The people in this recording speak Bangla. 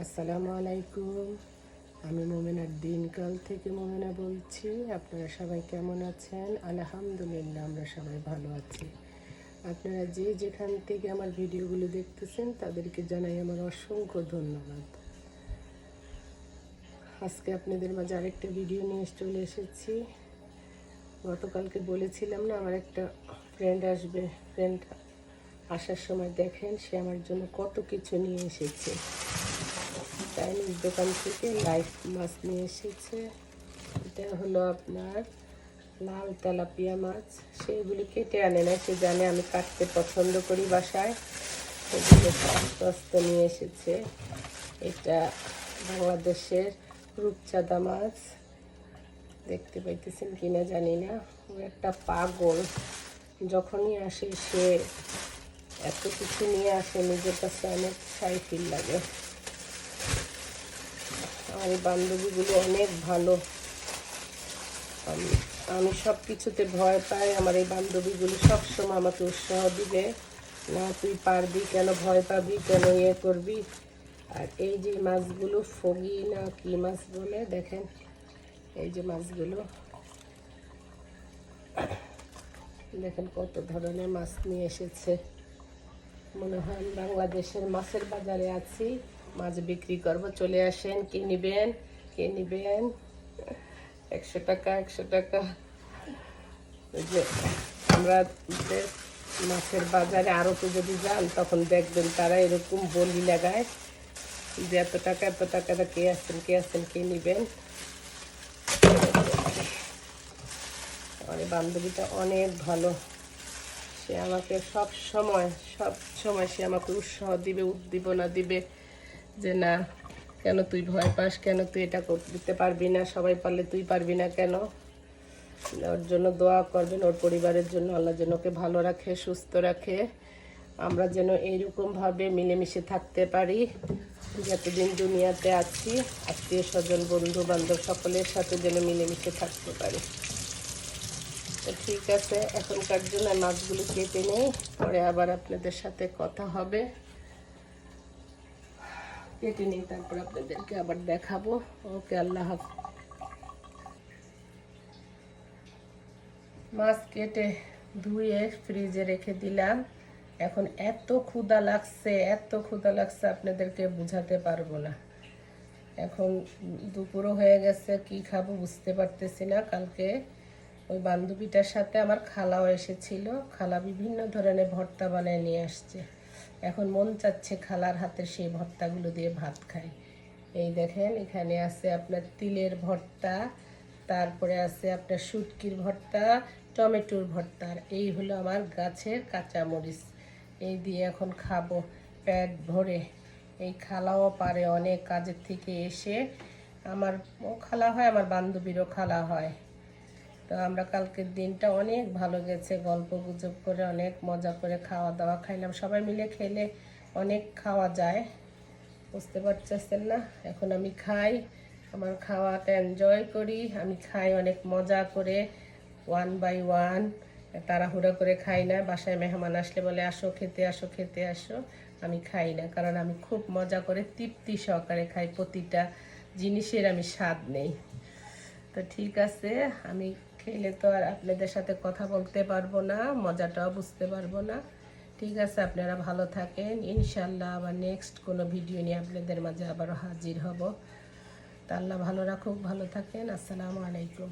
আসসালামু আলাইকুম। আমি মোমেনার দিনকাল থেকে মোমেনা বলছি। আপনারা সবাই কেমন আছেন? আলহামদুলিল্লাহ, আমরা সবাই ভালো আছি। আপনারা যে যেখান থেকে আমার ভিডিওগুলো দেখতেছেন, তাদেরকে জানাই আমার অসংখ্য ধন্যবাদ। আজকে আপনাদের মাঝে আরেকটা ভিডিও নিয়ে চলে এসেছি। গতকালকে বলেছিলাম না, আমার একটা ফ্রেন্ড আসবে। ফ্রেন্ড আসার সময় দেখেন, সে আমার জন্য কত কিছু নিয়ে এসেছে। চাইনিজ দোকান থেকে লাইফ মাছ নিয়ে এসেছে। এটা হলো আপনার লাল তেলাপিয়া মাছ। সেগুলি কেটে আনে না সে জানে আমি কাটতে পছন্দ করি বাসায়? সেগুলো আস্তে নিয়ে এসেছে। এটা বাংলাদেশের রূপচাঁদা মাছ। দেখতে পাইতেছেন কিনা জানি না। ও একটা পাগল। যখনই আসে সে এত কিছু নিয়ে আসে, নিজের কাছে অনেক সাই ফিল লাগে। আমার এই বান্ধবীগুলো অনেক ভালো। আমি আমি সব কিছুতে ভয় পাই, আমার এই বান্ধবীগুলো সবসময় আমাকে উৎসাহ দিবে, না, তুই পারবি কেন? ভয় পাবি কেন? ইয়ে করবি? আর এই যে মাছগুলো, ফগি না কি মাছ বলে, দেখেন, এই যে মাছগুলো। দেখেন কত ধরনের মাছ নিয়ে এসেছে। মনে হয় বাংলাদেশের মাছের বাজারে আছি। মাছ বিক্রি করব। চলে আসেন, কে নিবেন? কে নিবেন? একশো টাকা একশো টাকা। আমরা মাছের বাজারে আড়তে যদি যান, তখন দেখবেন তারা এরকম বলি লাগায় যে এত টাকা, এত টাকাটা কে আসছেন কে আসছেন কে নিবেন? আমার বান্ধবীটা অনেক ভালো। সে আমাকে সব সময় সব সময় সে আমাকে উৎসাহ দিবে, উদ্দীপনা দিবে। যে, না, কেন তুই ভয় পাস? কেন তুই এটা করতে পারবি না? সবাই পারলে তুই পারবি না কেন? ওর জন্য দোয়া করবেন, ওর পরিবারের জন্য। আল্লাহ যেন ওকে ভালো রাখে, সুস্থ রাখে। আমরা যেন এইরকমভাবে মিলেমিশে থাকতে পারি। যতদিন দুনিয়াতে আছি, আত্মীয় স্বজন বন্ধু বান্ধব সকলের সাথে যেন মিলেমিশে থাকতে পারি। তো ঠিক আছে, এখনকার জন্য মাছগুলো কেটে নেই, পরে আবার আপনাদের সাথে কথা হবে। কেটে নিই, তারপর আপনাদেরকে আবার দেখাবো। ওকে, আল্লাহ মাছ কেটে ধুয়ে ফ্রিজে রেখে দিলাম। এখন এত ক্ষুদা লাগছে, এত ক্ষুদা লাগছে, আপনাদেরকে বুঝাতে পারব না। এখন দুপুরও হয়ে গেছে, কি খাব বুঝতে পারতেছি না। কালকে ওই বান্ধবীটার সাথে আমার খালাও এসেছিল। খালা বিভিন্ন ধরনের ভর্তা বানায় নিয়ে আসছে। এখন মন চাচ্ছে খালার হাতের সেই ভর্তাগুলো দিয়ে ভাত খাই। এই দেখেন, এখানে আছে আপনার তিলের ভর্তা, তারপরে আছে আপনার শুটকির ভর্তা, টমেটোর ভর্তা এই হলো আমার গাছের কাঁচামরিচ। এই দিয়ে এখন খাব পেট ভরে। এই খালাও পারে অনেক কাজের থেকে এসে। আমার খালা হয়, আমার বান্ধবীরও খালা হয়। তো আমরা কালকের দিনটা অনেক ভালো গেছে। গল্প গুজব করে, অনেক মজা করে খাওয়া দাওয়া খাইলাম। সবাই মিলে খেলে অনেক খাওয়া যায়। বুঝতে পারতেছেন না? এখন আমি খাই, আমার খাওয়াটা এনজয় করি। আমি খাই অনেক মজা করে ওয়ান বাই ওয়ান তাড়াহুড়ো করে খাই না। বাসায় মেহমান আসলে বলে, আসো, খেতে আসো খেতে আসো। আমি খাই না, কারণ আমি খুব মজা করে তৃপ্তি সহকারে খাই। প্রতিটা জিনিসের আমি স্বাদ নেই। তো ঠিক আছে, আমি খেলে তো আর আপনাদের সাথে কথা বলতে পারব না, মজাটাও বুঝতে পারব না। ঠিক আছে, আপনারা ভালো থাকেন। ইনশাল্লাহ আবার নেক্সট কোনো ভিডিও নিয়ে আপনাদের মাঝে আবারও হাজির হব। তা আল্লাহ ভালো রাখুক, ভালো থাকেন। আসসালামু আলাইকুম।